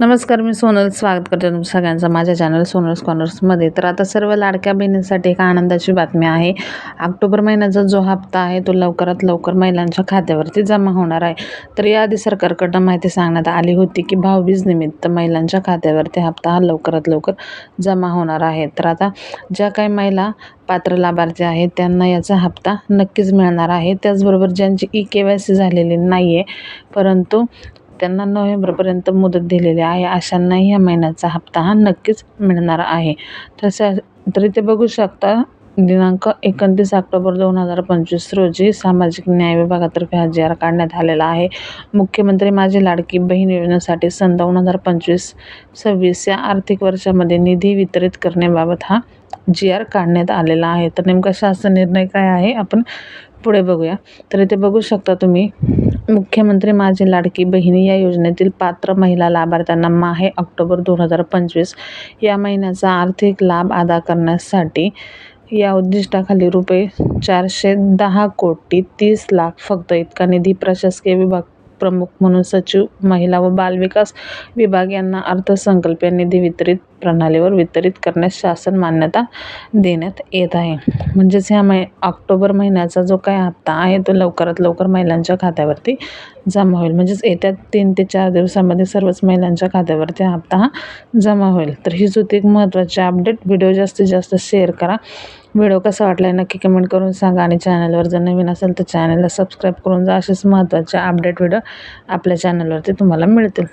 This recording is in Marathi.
नमस्कार मी सोनल. स्वागत करते तुमचं सगळ्यांचं माझ्या चॅनल सोनल्स कॉर्नर्समध्ये तर आता सर्व लाडक्या बहिणींसाठी एक आनंदाची बातमी आहे. ऑक्टोबर महिन्याचा जो हप्ता आहे तो लवकरात लवकर महिलांच्या खात्यावरती जमा होणार आहे. तर याआधी सरकारकडनं माहिती सांगण्यात आली होती की भाऊबीज निमित्त महिलांच्या खात्यावरती हप्ता हा लवकरात लवकर जमा होणार आहे. तर आता ज्या काही महिला पात्र लाभार्थी आहेत त्यांना याचा हप्ता नक्कीच मिळणार आहे. त्याचबरोबर ज्यांची ई के वाय सी झालेली नाही आहे परंतु त्यांना नोव्हेंबरपर्यंत मुदत दिलेली आहे. अशांनाही या महिन्याचा हप्ता हा नक्कीच मिळणार आहे. तसं तर इथे बघू शकता दिनांक एकोणतीस ऑक्टोबर दोन हजार पंचवीस रोजी सामाजिक न्याय विभागातर्फे हा जी आर काढण्यात आलेला आहे. मुख्यमंत्री माझी लाडकी बहीण योजनेसाठी सन दोन हजार पंचवीस सव्वीस या आर्थिक वर्षामध्ये निधी वितरित करण्याबाबत हा जी आर काढण्यात आलेला आहे. तर नेमका शासन निर्णय काय आहे? आपण पुढे बघूया. तर इथे बघू शकता तुम्ही. मुख्यमंत्री माझी लाडकी बहिणी या योजनेतील पात्र महिला लाभार्थ्यांना माहे ऑक्टोबर दोन हजार पंचवीस या महिन्याचा आर्थिक लाभ अदा करण्यासाठी या उद्दिष्टाखाली रुपये चारशे दहा कोटी तीस लाख फक्त इतका निधी प्रशासकीय विभाग प्रमुख म्हणून सचिव महिला व बालविकास विभाग यांना अर्थसंकल्पीय निधी वितरित प्रणालीवर वितरित करण्यास शासन मान्यता देण्यात येत आहे. म्हणजेच ह्या मै ऑक्टोबर महिन्याचा जो काय हप्ता आहे तो लवकरात लवकर महिलांच्या खात्यावरती जमा होईल. म्हणजेच येत्या तीन ते चार दिवसामध्ये सर्वच महिलांच्या खात्यावरती हप्ता हा जमा होईल. तर हीच होती एक महत्त्वाची अपडेट व्हिडिओ जास्तीत जास्त शेअर करा. व्हिडिओ कसा वाटला आहे नक्की कमेंट करून सांगा आणि चॅनलवर जर नवीन असेल तर चॅनलला सबस्क्राईब करून जा. असेच महत्त्वाचे अपडेट व्हिडिओ आपल्या चॅनलवरती तुम्हाला मिळतील.